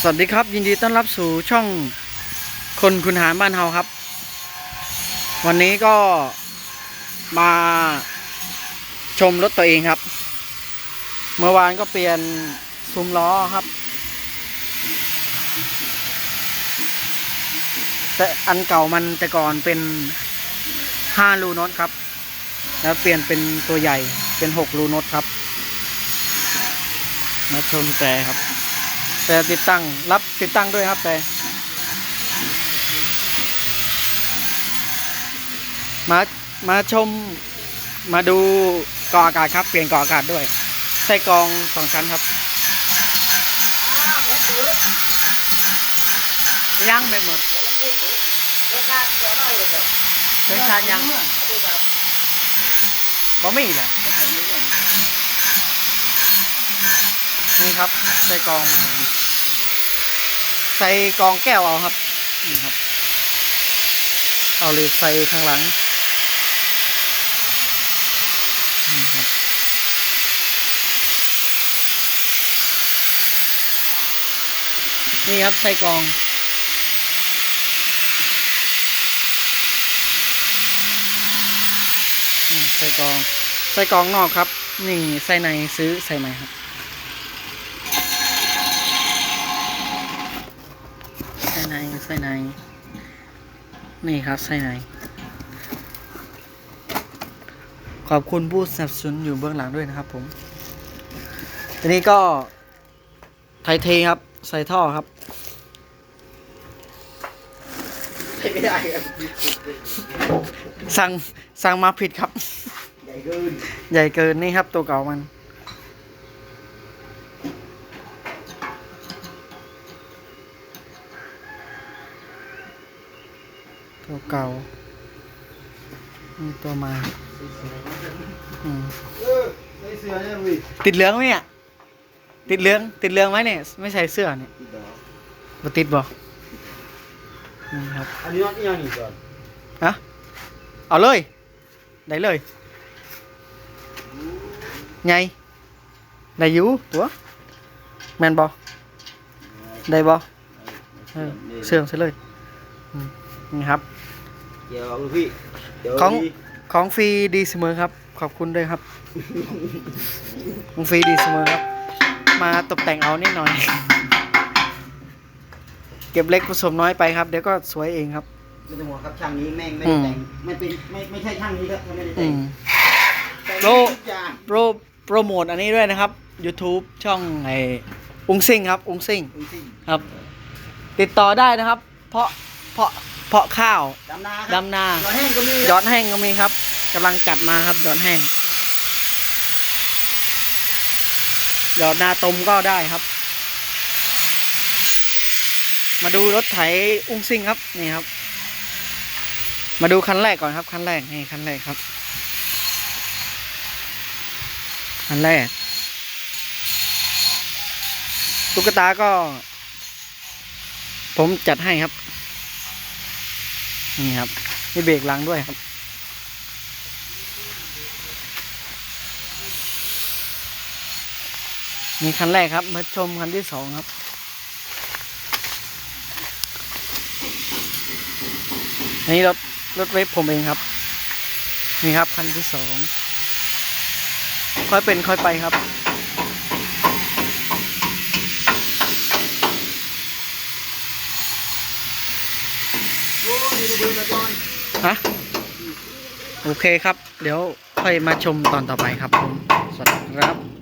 สวัสดีครับ ยินดีต้อนรับสู่ช่องคนคุณหารบ้านเฮาครับ วันนี้ก็มาชมรถตัวเองครับ เมื่อวานก็เปลี่ยนซุ้มล้อครับ แต่อันเก่ามันแต่ก่อนเป็นห้ารูน็อตครับ แล้วเปลี่ยนเป็นตัวใหญ่เป็นหกรูน็อตครับ มาชมแต่ครับ แต่ติดตั้งรับติดตั้งด้วยครับแต่ มามาชมมาดูกรองอากาศครับ เปลี่ยนกรองอากาศด้วย ใส่กรองสองชั้นครับยังไม่หมดเป็นชาติยังบ่มีเลย นี่ครับ ใส่กองใส่กองแก้วเอาครับนี่ครับ เอาเล็กใส่ข้างหลังนี่ครับนี่ครับใส่กองใส่กองใส่กองนอกครับ นี่ใส่ในซื้อใส่ใหม่ครับ ใส่ในใส่ในนี่ครับใส่ในขอบคุณผู้สนับสนุนอยู่เบื้องหลังด้วยนะครับ ผมทีนี้ก็ไทยเทครับ ใส่ท่อครับไม่ได้ครับสั่งสั่งมาผิดครับ ใหญ่เกิน ใหญ่เกินนี่ครับตัวเก่ามัน ตัวเก่านี่ตัวใหมาอืมเออใส่เสื้อเนี่ยลุยติดเหลืองไหมเนี่ยติดเหลืองติดเหลืองไหมเนี่ยไม่ใส่เสื้อเนี่ยบ่ติดบ่นี่ครับอันนี้น็อตอีกอย่างนี่ก่อนฮะเอาเลยได้เลยไงได้อยู่ตัวแมนบอได้บอเออเสื่องซะเลยอืมนี่ครับ เดี๋ยวลูกพี่เดี๋ยวของดีของฟรีดีเสมอครับ ขอบคุณด้วยครับ ของฟรีดีเสมอครับ มาตกแต่งเอานิดหน่อย เก็บเล็กผสมน้อยไปครับ เดี๋ยวก็สวยเองครับ ไม่ต้องห่วงครับช่างนี้แม่งไม่อืได้มแต่งไม่เป็นไม่ไม่ใช่ช่างนี้ครับไม่ได้อืแต่งมแต่งโล ทุกอย่างโปรโปรโมทอันนี้ด้วยนะครับ YouTube ช่องไออุงซิงครับอุงซิงจริงครับ ติดต่อได้นะครับ เพราะเพราะ เพราะข้าวๆดำนาครับดำนาหยอดแห้งก็มียอดแห้งก็มีครับกำลังจัดมาครับยอดแห้งยอดนาตมก็ได้ครับ มาดูรถไถอุ้งซิ่งครับนี่ครับ มาดูคันแรกก่อนครับ คันแรกนี่คันแรกครับ คันแรกตุ๊กตาก็ ผมจัดให้ครับ นี่ครับมีเบรกหลังด้วยครับมีคันแรกครับ มาชมคันที่สองครับอันนี้รถรถเวฟผมเองครับ นี่ครับคันที่สองค่อยเป็นค่อยไปครับ โอ้ยระเบิดระจอน ฮะโอเคครับ เดี๋ยวค่อยมาชมตอนต่อไปครับผมสวัสดีครับ